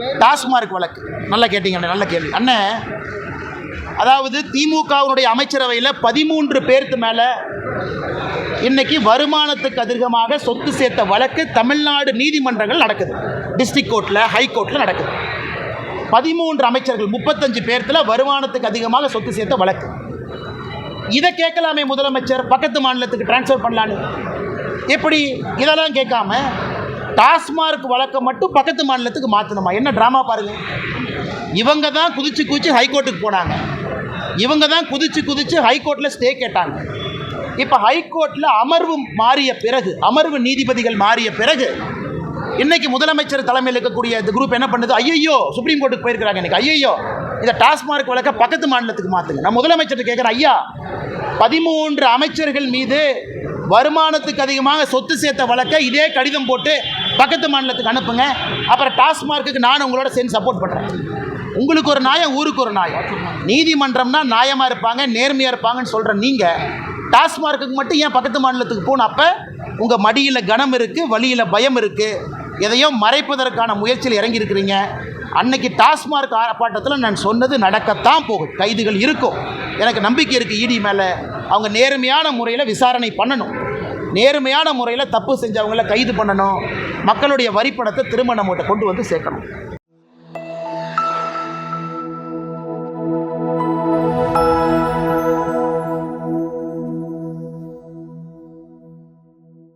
டாஸ்மார்க் வழக்கு. நல்லா கேட்டீங்க அண்ணே, நல்ல கேள்வி. அண்ணே அதாவது திமுகவினுடைய அமைச்சரவையில் பதிமூன்று பேருக்கு மேலே இன்னைக்கு வருமானத்துக்கு அதிகமாக சொத்து சேர்த்த வழக்கு தமிழ்நாடு நீதிமன்றங்கள் நடக்குது. டிஸ்ட்ரிக்ட் கோர்ட்டில் ஹைகோர்ட்டில் நடக்குது. பதிமூன்று அமைச்சர்கள் முப்பத்தஞ்சு பேர்த்தில் வருமானத்துக்கு அதிகமாக சொத்து சேர்த்த வழக்கு. இதை கேட்கலாமே முதலமைச்சர். பக்கத்து மாநிலத்துக்கு ட்ரான்ஸ்ஃபர் பண்ணலான்னு. எப்படி? இதெல்லாம் கேட்காம டாஸ்மார்க் வழக்கை மட்டும் பக்கத்து மாநிலத்துக்கு மாற்றணுமா என்ன ட்ராமா பாருங்க. இவங்க தான் குதிச்சு குதிச்சு ஹைகோர்ட்டுக்கு போனாங்க. இவங்க தான் குதிச்சு குதிச்சு ஹைகோர்ட்டில் ஸ்டே கேட்டாங்க. இப்போ ஹைகோர்ட்டில் அமர்வு மாறிய பிறகு அமர்வு நீதிபதிகள் மாறிய பிறகு இன்னைக்கு முதலமைச்சர் தலைமையில் இருக்கக்கூடிய இந்த குரூப் என்ன பண்ணுது? ஐயோ சுப்ரீம் கோர்ட்டுக்கு போயிருக்கிறாங்க இன்னைக்கு. ஐயோ இந்த டாஸ்மார்க் வழக்க பக்கத்து மாநிலத்துக்கு மாற்றுங்க நான் முதலமைச்சர் கேட்குறேன் ஐயா பதிமூன்று அமைச்சர்கள் மீது வருமானத்துக்கு அதிகமாக சொத்து சேர்த்த வழக்கை இதே கடிதம் போட்டு பக்கத்து மாநிலத்துக்கு அனுப்புங்க. அப்புறம் டாஸ்மார்க்குக்கு நான் உங்களோட சேர்ந்து சப்போர்ட் பண்ணுறேன் உங்களுக்கு ஒரு நியாயம் ஊருக்கு ஒரு நியாயம். நீதிமன்றம்னா நியாயமாக இருப்பாங்க நேர்மையாக இருப்பாங்கன்னு சொல்கிற நீங்கள் டாஸ்மார்க்குக்கு மட்டும் ஏன் பக்கத்து மாநிலத்துக்கு போகணும் அப்போ உங்கள் மடியில் கனம் இருக்குது வழியில் பயம் இருக்குது எதையும் மறைப்பதற்கான முயற்சியில் இறங்கி இருக்கிறீங்க அன்னைக்கு டாஸ்மார்க் ஆர்ப்பாட்டத்தில் நான் சொன்னது நடக்கத்தான் போகும் கைதுகள் இருக்கும் எனக்கு நம்பிக்கை இருக்குது இடி மேலே. அவங்க நேர்மையான முறையில் விசாரணை பண்ணணும். நேர்மையான முறையில் தப்பு செஞ்சவங்கள கைது பண்ணணும். மக்களுடைய வரிப்பணத்தை திரும்ப நம்மகிட்ட கொண்டு வந்து சேர்க்கணும்.